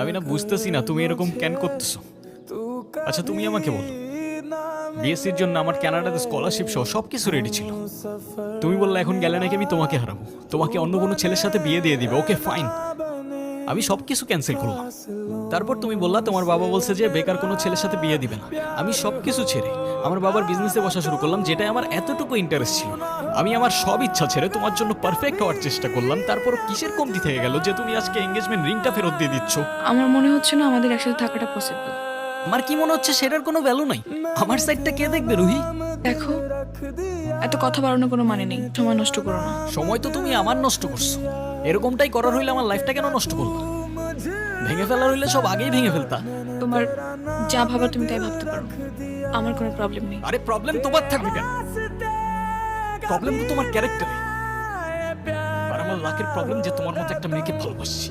আমি না বুঝতেছি না, তুমি এরকম কেন করতেছো? আচ্ছা তুমি আমাকে বলো। বিএসসির জন্য আমার কানাডাতে স্কলারশিপ সহ সব কিছু রেডি ছিল। তুমি বললে এখন গেলে নাকি আমি তোমাকে হারাবো। তোমাকে অন্য কোনো ছেলের সাথে বিয়ে দিয়ে দিবে ওকে ফাইন আমি সব কিছু ক্যান্সেল করলাম। তারপর তুমি বললা, তোমার বাবা বলছে যে বেকার কোনো ছেলের সাথে বিয়ে দিবে না। আমি সব কিছু ছেড়ে আমার বাবার বিজনেসে বসা শুরু করলাম যেটাই আমার এতটুকু ইন্টারেস্ট ছিল না। আমি আমার সব ইচ্ছা ছেড়ে তোমার জন্য পারফেক্ট হওয়ার চেষ্টা করলাম। তারপর কিসের কমতি থেকে গেল যে তুমি আজকে এঙ্গেজমেন্ট রিংটা ফেরত দিয়ে দিচ্ছ? আমার মনে হচ্ছে না আমাদের একসাথে থাকাটা পসিবল আমার কি মনে হচ্ছে সেটার কোনো ভ্যালু নাই? আমার সাইডটা কে দেখবে রুহি? দেখো এত কথা বাড়ানোর কোনো মানে নেই। সময় নষ্ট করো না। সময় তো তুমি আমার নষ্ট করছ। এরকমটাই করার হইলে আমার লাইফটা কেন নষ্ট করলা ভেঙে ফেলার হইলে সব আগেই ভেঙে ফেলতা? তোমার যা ভাবার তুমি তাই ভাবতে পারো। আমার কোনো প্রবলেম নেই। আরে প্রবলেম তোমার থাকবে কেন? প্রবলেম তো তোমার ক্যারেক্টারে আর আমার লাকের প্রবলেম যে তোমার মতো একটা মেয়েকে ভালোবাসছি